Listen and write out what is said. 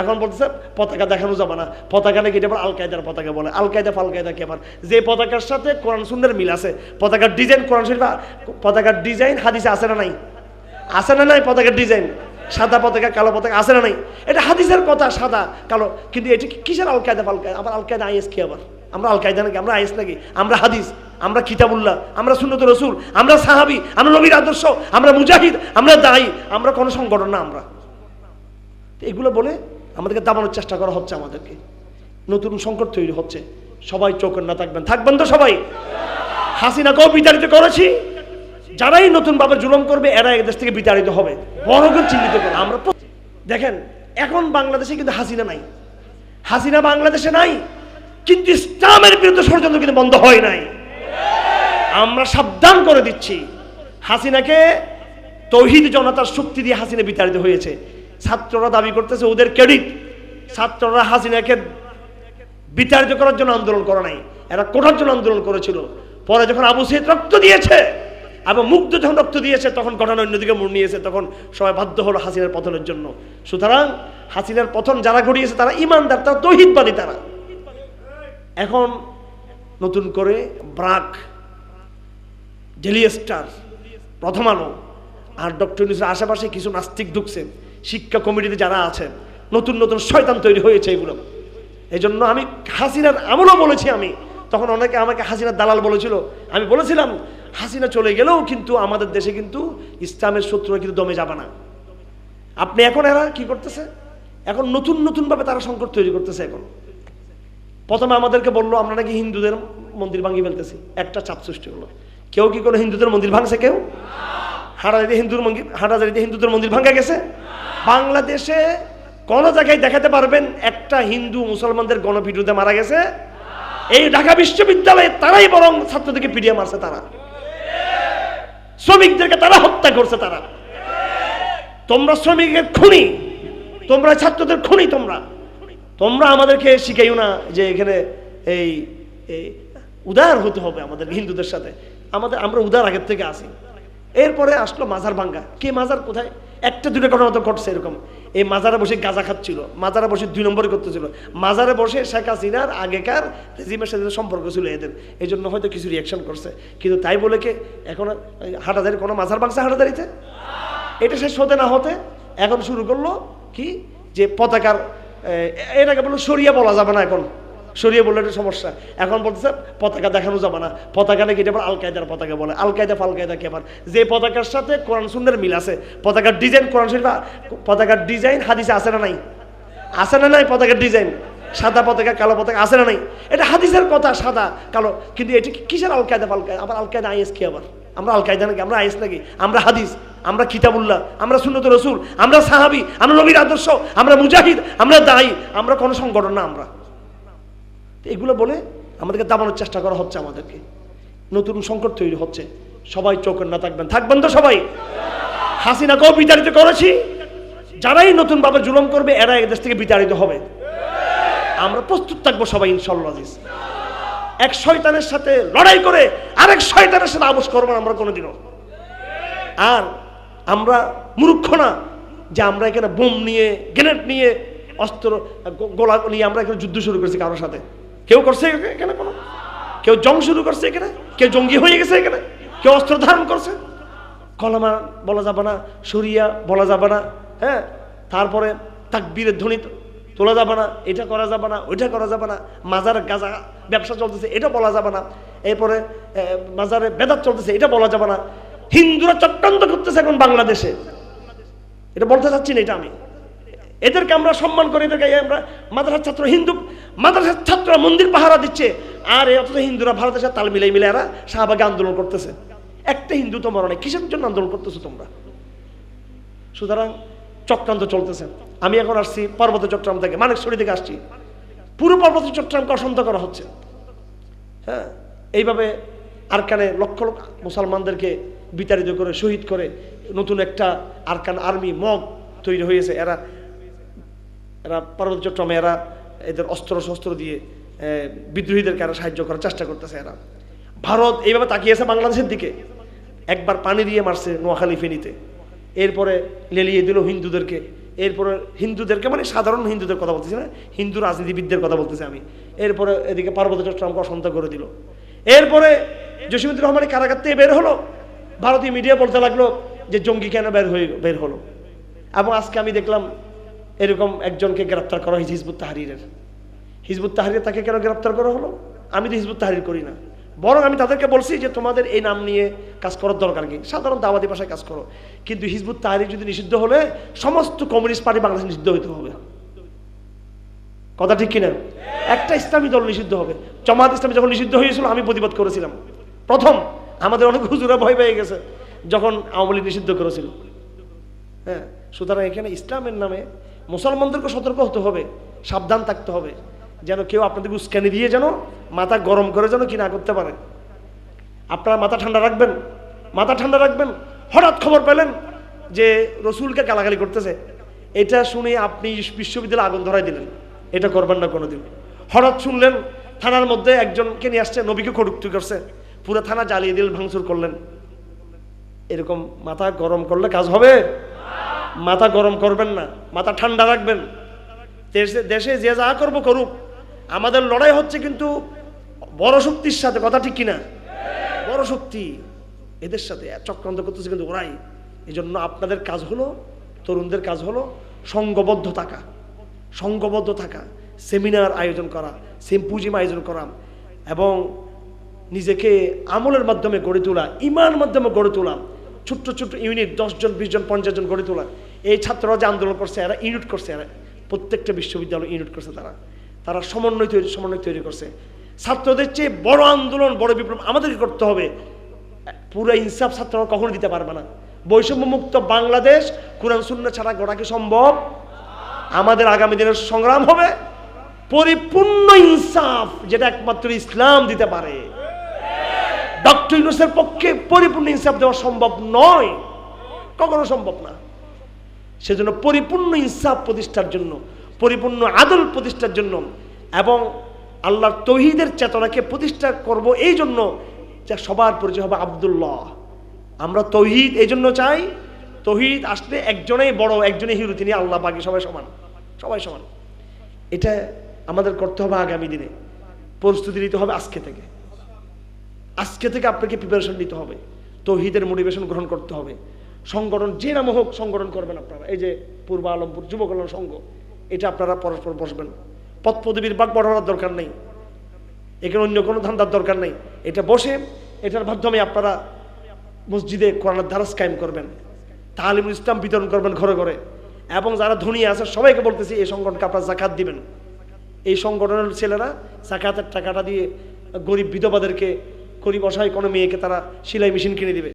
এখন বলতেছে, পতাকা দেখানো যাবে না। পতাকা নাকি এটা আবার আল কায়দার পতাকা বলে। আল কায়দা ফাল কায়দা কি আবার? যে পতাকার সাথে কোরআন সুন্দর মিল আছে। পতাকার ডিজাইন কোরআন শরীফ পতাকার ডিজাইন হাদিসে আছে না নাই? আছে না নাই পতাকার ডিজাইন? সাদা পতাকা, কালো পতাকা আছে না নাই? এটা হাদিসের কথা, সাদা, কালো। কিন্তু এটি কিসের আল কায়দা ফাল আবার আল কায়দা আইএস কি আবার? আমরা আল কায়দা নাকি? আমরা আইএস নাকি? আমরা হাদিস, আমরা কিতাবুল্লাহ, আমরা সুন্নত রসুল, আমরা সাহাবি, আমরা নবীর আদর্শ, আমরা মুজাহিদ, আমরা দায়ী, আমরা কোনো সংগঠন না আমরা। এগুলো বলে আমাদেরকে দাবানোর চেষ্টা করা হচ্ছে আমাদেরকে। নতুন সংকট তৈরি হচ্ছে। সবাই চোখের না থাকবেন। থাকবেন তো সবাই? হাসিনাকেও বিতাড়িত করেছি। যারাই নতুন নতুনভাবে জুলম করবে, এরা এদেশ থেকে বিতাড়িত হবে। বড় করে চিহ্নিত করে। আমরা দেখেন, এখন বাংলাদেশে কিন্তু হাসিনা নাই। হাসিনা বাংলাদেশে নাই, কিন্তু ইসলামের বিরুদ্ধে ষড়যন্ত্র কিন্তু বন্ধ হয় নাই। আমরা সাবধান করে দিচ্ছি। হাসিনাকে তৌহিদ জনতার শক্তি দিয়ে হাসিনা বিতাড়িত হয়েছে। ছাত্ররা দাবি করতেছে ওদের ক্রেডিট ছাত্ররা হাসিনাকে বিতাড়িত করার জন্য আন্দোলন করা নাই। এরা কোটার জন্য আন্দোলন করেছিল। পরে যখন আবু সৈয়দ রক্ত দিয়েছে এবং মুগ্ধ যখন রক্ত দিয়েছে, তখন ঘটনা অন্যদিকে মুড় নিয়েছে, তখন সবাই বাধ্য হলো হাসিনার পতনের জন্য। সুতরাং হাসিনার পতন যারা ঘটিয়েছে, তারা ইমানদার, তারা তৌহিদবাদী তারা। এখন নতুন করে ব্রাক ডেলি স্টার প্রথম আলো আর ডক্টর ইউনুসের আশেপাশে কিছু নাস্তিক ঢুকছে। শিক্ষা কমিটিতে যারা আছেন, নতুন নতুন শয়তান তৈরি হয়েছে এগুলো। এই জন্য আমি হাসিনার আমলও বলেছি আমি। তখন অনেকে আমাকে হাসিনার দালাল বলেছিল, আমি বলেছিলাম, হাসিনা চলে গেলেও কিন্তু আমাদের দেশে কিন্তু ইসলামের শত্রুরা কিন্তু দমে যাবে না। আপনি এখন এরা কি করতেছে? এখন নতুন নতুনভাবে তারা সংকট তৈরি করতেছে এখন। প্রথমে আমাদেরকে বলল, আমরা নাকি হিন্দুদের মন্দির ভাঙি ফেলতেছি। একটা চাপ সৃষ্টি হলো। কেউ কি কোনো হিন্দুদের মন্দির ভাঙছে কেউ? হাটাজারিতে হিন্দুর মন্দির হাটাজারিতে হিন্দুদের মন্দির ভাঙা গেছে? বাংলাদেশে কোন জায়গায় দেখাতে পারবেন একটা হিন্দু মুসলমানদের গণপিটুতে মারা গেছে? এই ঢাকা বিশ্ববিদ্যালয়ে তারাই বরং ছাত্রদেরকে পিটিয়ে মারছে তারা। শ্রমিকদেরকে তারা হত্যা করছে তারা। তোমরা শ্রমিকের খুনি, তোমরা ছাত্রদের খুনি তোমরা। তোমরা আমাদেরকে শিখাইও না যে এখানে এই এই উদার হতে হবে আমাদের হিন্দুদের সাথে। আমাদের, আমরা উদার আগের থেকে আসি এরপরে আসলো মাজার ভাঙ্গা। কে মাজার কোথায়? একটা দুটো ঘটনা তো ঘটছে এরকম। এই মাজারে বসে গাঁজা খাচ্ছিল, মাজারে বসে দুই নম্বরে করতেছিল। মাজারে বসে শেখ হাসিনার আগেকার রেজিমের সাথে সম্পর্ক ছিল এদের। এই জন্য হয়তো কিছু রিয়াকশন করছে। কিন্তু তাই বলে কে, এখন হাটাদারি কোনো মাজার ভাঙছে হাটাদারিতে? এটা শেষ হতে না হতে এখন শুরু করল কি, যে পতাকার এটাকে বলল সরিয়া বলা যাবে না এখন। সরিয়ে বললে একটা সমস্যা। এখন বলতেছে পতাকা দেখানো যাবে না। পতাকা নাকি এটা আল কায়দার পতাকা বলে। আল কায়দা ফাল কায়দা কি আবার? যে পতাকার সাথে কোরআন সুন্দর মিল আছে। পতাকার ডিজাইন কোরআন শরীফ পতাকার ডিজাইন হাদিসে আছে না নাই? আছে না নাই পতাকার ডিজাইন? সাদা পতাকা, কালো পতাকা আছে না নাই? এটা হাদিসের কথা, সাদা, কালো। কিন্তু এটি কিসের আল কায়দা, ফাল কায়দা? আবার আল কায়দা আইএস কি আবার? আমরা আল কায়দা নাকি? আমরা আইএস নাকি? আমরা হাদিস, আমরা কিতাবুল্লাহ, আমরা সুন্নত রসুল, আমরা সাহাবি, আমরা নবীর আদর্শ, আমরা মুজাহিদ, আমরা দায়ী, আমরা কোনো সংগঠন না আমরা। এগুলো বলে আমাদেরকে দাবানোর চেষ্টা করা হচ্ছে আমাদেরকে। নতুন সংকট তৈরি হচ্ছে। সবাই চোখের না থাকবেন। থাকবেন তো সবাই? হাসিনাকেও বিতাড়িত করেছি? যারাই নতুনভাবে জুলম করবে এরা এদেশ থেকে বিতাড়িত হবে। আমরা প্রস্তুত থাকব সবাই ইনশাল্লাহ। এক শয়তানের সাথে লড়াই করে আরেক শয়তানের সাথে আবস করব না আমরা কোনোদিনও। আর আমরা মূর্খ না যে আমরা এখানে বোম নিয়ে, গ্রেনেড নিয়ে, অস্ত্র গোলা নিয়ে আমরা এখানে যুদ্ধ শুরু করেছি কারোর সাথে। কেউ করছে এখানে কোনো? কেউ জং শুরু করছে এখানে? কেউ জঙ্গি হয়ে গেছে এখানে? কেউ অস্ত্র ধারণ করছে? কলমা বলা যাবে না, সরিয়া বলা যাবে না হ্যাঁ? তারপরে তাকবীরের ধ্বনি তোলা যাবে না, এটা করা যাবে না, ওইটা করা যাবে না, মাজার গাজা ব্যবসা চলতেছে, এটা বলা যাবে না, এরপরে মাজারে বেদাত চলতেছে, এটা বলা যাবে না। হিন্দুরা চক্রান্ত করতেছে এখন বাংলাদেশে। এটা বলতে চাচ্ছি না এটা আমি। এদেরকে আমরা সম্মান করি, এদেরকে আমরা মাদ্রাসার ছাত্র, হিন্দু মাদ্রাসার ছাত্ররা মন্দির পাহারা দিচ্ছে। আর এই অথচ হিন্দুরা ভারতের সাথে তাল মিলাই মিলে এরা শাহবাগে আন্দোলন করতেছে। একটা হিন্দু তো মরণে, কিসের জন্য আন্দোলন করতেছো তোমরা? সুতরাং চক্রান্ত চলতেছে। আমি এখন আসছি পর্বত চট্টগ্রাম থেকে মানিকছড়ি থেকে আসছি। পুরো পর্বত চট্টগ্রামকে অশান্ত করা হচ্ছে। হ্যাঁ এইভাবে আরকানে লক্ষ লক্ষ মুসলমানদেরকে বিতাড়িত করে, শহীদ করে নতুন একটা আরকান আর্মি মগ তৈরি হয়েছে। এরা এরা পর্বত চট্টগ্রামে এরা এদের অস্ত্র শস্ত্র দিয়ে বিদ্রোহীদেরকে এরা সাহায্য করার চেষ্টা করতেছে এরা। ভারত এইভাবে তাকিয়েছে বাংলাদেশের দিকে। একবার পানি দিয়ে মারছে নোয়াখালী, ফেনীতে। এরপরে লেলিয়ে দিল হিন্দুদেরকে। এরপরে হিন্দুদেরকে মানে সাধারণ হিন্দুদের কথা বলতেছি না, হিন্দু রাজনীতিবিদদের কথা বলতেছি আমি। এরপরে এদিকে পার্বত্য চট্টগ্রামকে অশান্ত করে দিল। এরপরে জসিমুদ্দিন রহমানের কারাগার থেকে বের হলো। ভারতীয় মিডিয়া বলতে লাগল যে জঙ্গি কেন বের হয়ে, বের হলো। এবং আজকে আমি দেখলাম এরকম একজনকে গ্রেপ্তার করা হয়েছে হিজবুত তাহারিরের। হিজবুত তাহারির তাকে কেন গ্রেপ্তার করা হলো? আমি তো হিজবুত তাহারির করি না। বরং আমি তাদেরকে বলছি যে তোমাদের এই নাম নিয়ে কাজ করার দরকার কি? সাধারণ দাওয়াতি ভাষায় কাজ করো। কিন্তু হিজবুত তাহারির যদি নিষিদ্ধ হলে সমস্ত কমিউনিস্ট পার্টি বাংলাদেশে নিষিদ্ধ হইতে হবে। কথা ঠিক কিনা? একটা ইসলামী দল নিষিদ্ধ হবে। জামাত ইসলামী যখন নিষিদ্ধ হয়েছিল, আমি প্রতিবাদ করেছিলাম। প্রথম, আমাদের অনেক হুজুরা ভয় পেয়ে গেছে যখন আওয়ামী লীগ নিষিদ্ধ করেছিল। হ্যাঁ সুতরাং এখানে ইসলামের নামে মুসলমানদেরকে সতর্ক হতে হবে, সাবধান থাকতে হবে, যেন কেউ আপনাদেরকে উস্কানি দিয়ে যেন মাথা গরম করে যেন কি না করতে পারে। আপনারা মাথা ঠান্ডা রাখবেন, মাথা ঠান্ডা রাখবেন, হঠাৎ খবর পেলেন যে রসুলকে গালাগালি করতেছে। এটা শুনে আপনি বিশ্ববিদ্যালয়ে আগুন ধরাই দিলেন, এটা করবেন না কোনোদিন। হঠাৎ শুনলেন থানার মধ্যে একজনকে নিয়ে আসছে, নবীকে কটুক্তি করছে, পুরো থানা জ্বালিয়ে দিল, ভাঙচুর করলেন। এরকম মাথা গরম করলে কাজ হবে? মাথা গরম করবেন না, মাথা ঠান্ডা রাখবেন। দেশে দেশে যে যা করব করুক। আমাদের লড়াই হচ্ছে কিন্তু বড় শক্তির সাথে, কথা ঠিক কিনা? বড় শক্তি এদের সাথে চক্রান্ত করতেছে কিন্তু ওরাই। এই জন্য আপনাদের কাজ হলো, তরুণদের কাজ হলো সংঘবদ্ধ থাকা। সংঘবদ্ধ থাকা, সেমিনার আয়োজন করা, সিম্পুজিয়াম আয়োজন করা এবং নিজেকে আমলের মাধ্যমে গড়ে তোলা ইমান মাধ্যমে গড়ে তোলা। ছোট্ট ছোট্ট ইউনিট দশজন বিশ জন, পঞ্চাশ জন গড়ে তোলা। এই ছাত্ররা যে আন্দোলন করছে, এরা ইউনিট করছে, এরা প্রত্যেকটা বিশ্ববিদ্যালয় ইউনিট করছে তারা। তারা সমন্বয় তৈরি সমন্বয় তৈরি করছে। ছাত্রদের চেয়ে বড় আন্দোলন, বড় বিপ্লব আমাদেরকে করতে হবে। পুরো ইনসাফ ছাত্ররা কখনো দিতে পারবে না। বৈষম্য মুক্ত বাংলাদেশ, কোরআন শূন্য ছাড়া গড়া কি সম্ভব? আমাদের আগামী দিনের সংগ্রাম হবে। পরিপূর্ণ ইনসাফ, যেটা একমাত্র ইসলাম দিতে পারে। ডক্টর ইউনুসের পক্ষে পরিপূর্ণ ইনসাফ দেওয়া সম্ভব নয়। কখনো সম্ভব না। সেজন্য পরিপূর্ণ ইনসাফ প্রতিষ্ঠার জন্য, পরিপূর্ণ আদল প্রতিষ্ঠার জন্য এবং আল্লাহর তহিদের চেতনাকে প্রতিষ্ঠা করব এই জন্য যে সবার পরিচয় হবে আবদুল্লাহ। আমরা তহিদ এই জন্য চাই, তহিদ আসলে একজনেই বড়, একজনেই হিরো, তিনি আল্লাহ বাকি সবাই সমান সবাই সমান। এটা আমাদের করতে হবে আগামী দিনে, প্রস্তুতি নিতে হবে আজকে থেকে। আজকে থেকে আপনাকে প্রিপারেশন নিতে হবে, তহিদের মোটিভেশন গ্রহণ করতে হবে। সংগঠন, যে নাম হোক সংগঠন করবেন আপনারা। এই যে পূর্ব আলমপুর যুব কল্যাণ সংঘ, এটা আপনারা পরস্পর বসবেন। পথ পদবীর বাক বড়ানোর দরকার নেই। এখানে অন্য কোনো ধান্দার দরকার নেই। এটা বসে, এটার মাধ্যমে আপনারা মসজিদে কোরআনের ধারাস কায়েম করবেন। তালিমুল ইসলাম বিতরণ করবেন ঘরে ঘরে। এবং যারা ধনী আছে, সবাইকে বলতেছি, এই সংগঠনকে আপনারা জাকাত দিবেন। এই সংগঠনের ছেলেরা জাকাতের টাকাটা দিয়ে গরিব বিধবাদেরকে গরিব অসহায় কোনো মেয়েকে তারা সেলাই মেশিন কিনে দিবে।